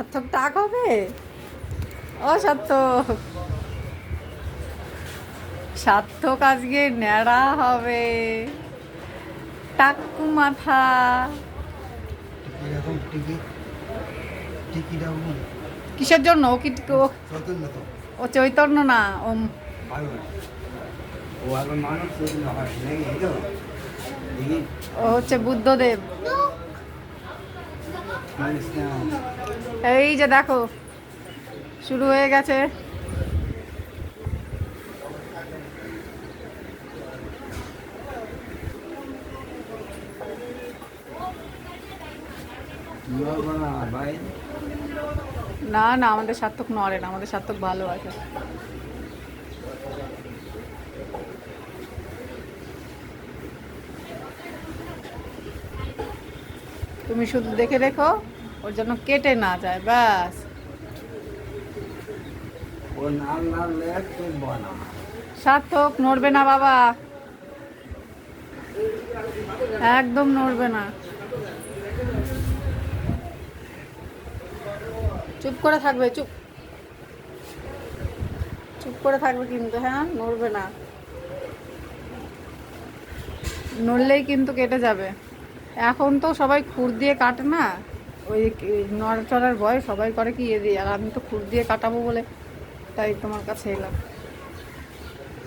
সার্থক টাক হবে? ও সার্থক আজকে ন্যাড়া হবে। টাকু মাথা। কিসের জন্য? ও কি ও চৈতন্য ও চৈতন্য না ও হচ্ছে বুদ্ধদেব। এই যে দেখো, শুরু হয়ে গেছে। না না, আমাদের সার্থক নড়ে না, আমাদের সার্থক ভালো আছে। তুমি শুধু দেখে রেখো ওর জন্য কেটে না যায় ব্যাস। সার্থক নড়বে না বাবা। একদম নড়বে না। চুপ করে থাকবে চুপ। চুপ করে থাকবে কিন্তু হ্যাঁ নড়বে না। নড়লেই কিন্তু কেটে যাবে। এখন তো সবাই খুর দিয়ে কাটে না। ওই নড়চড়ার ভয় সবাই করে কি ইয়ে দিয়ে? আর আমি তো খুর দিয়ে কাটাবো বলে তাই তোমার কাছে এলাম।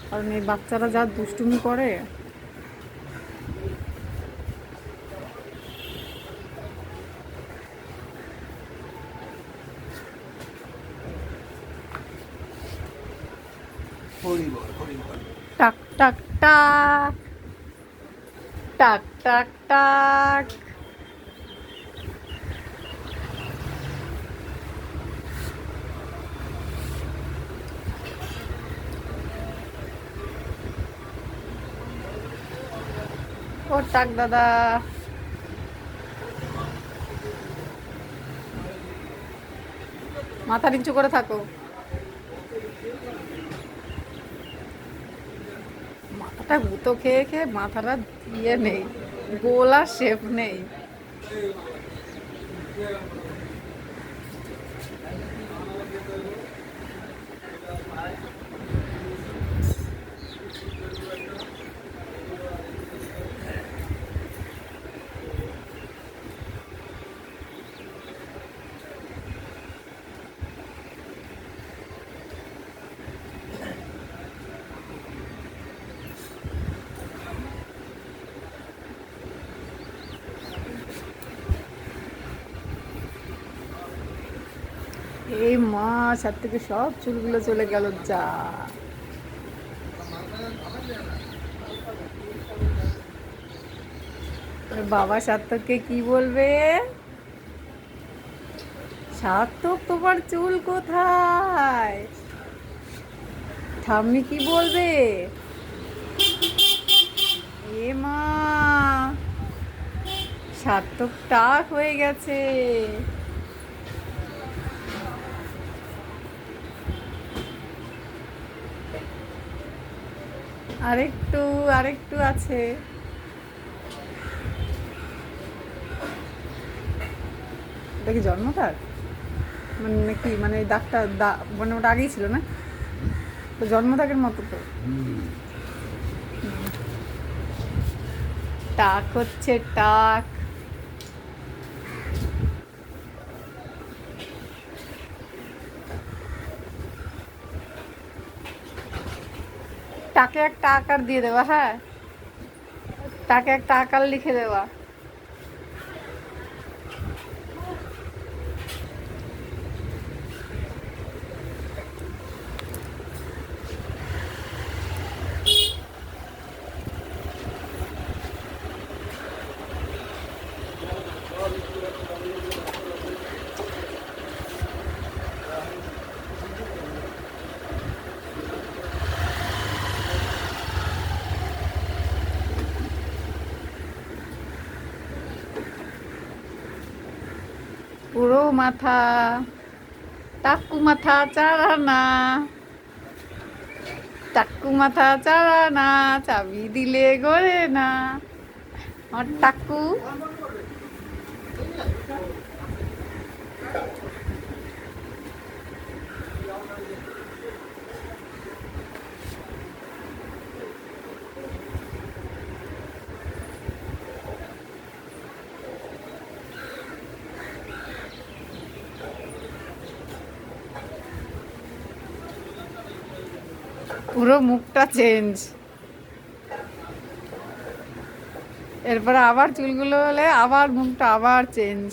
কারণ এই বাচ্চারা যা দুষ্টুমি করে। টাক টাক টাক। টাক টাক টাক। ও টাক দাদা। মাথা নিচু করে থাকো। মাথাটা গুঁতো খেয়ে খেয়ে মাথাটা ইয়ে নেই গোলা শেপ নেই। এই মা আর থেকে সব চুলগুলো চলে গেল, যা। বাবা সার্থককে কি বলবে? সার্থক তোমার চুল কোথায়? ঠাম্মি কি বলবে? এ মা সার্থক টাক হয়ে গেছে। আরেকটু আরেকটু আছে। এটা কি জন্ম তার মানে নাকি মানে দাগটা দা মানে ওটা আগেই ছিল না? তো জন্ম দাগের মতো তো। টাক হচ্ছে টাক টাকে একটা আকার দিয়ে দেওয়া হ্যাঁ? তাকে একটা আকার লিখে দেওয়া পুরো মাথা টাকু মাথা চারানা টাকু মাথা চারানা চাবি দিলে গড়ে না। আমার টাক্কু পুরো মুখটা চেঞ্জ এরপরে আবার চুলগুলো হলে আবার মুখটা আবার চেঞ্জ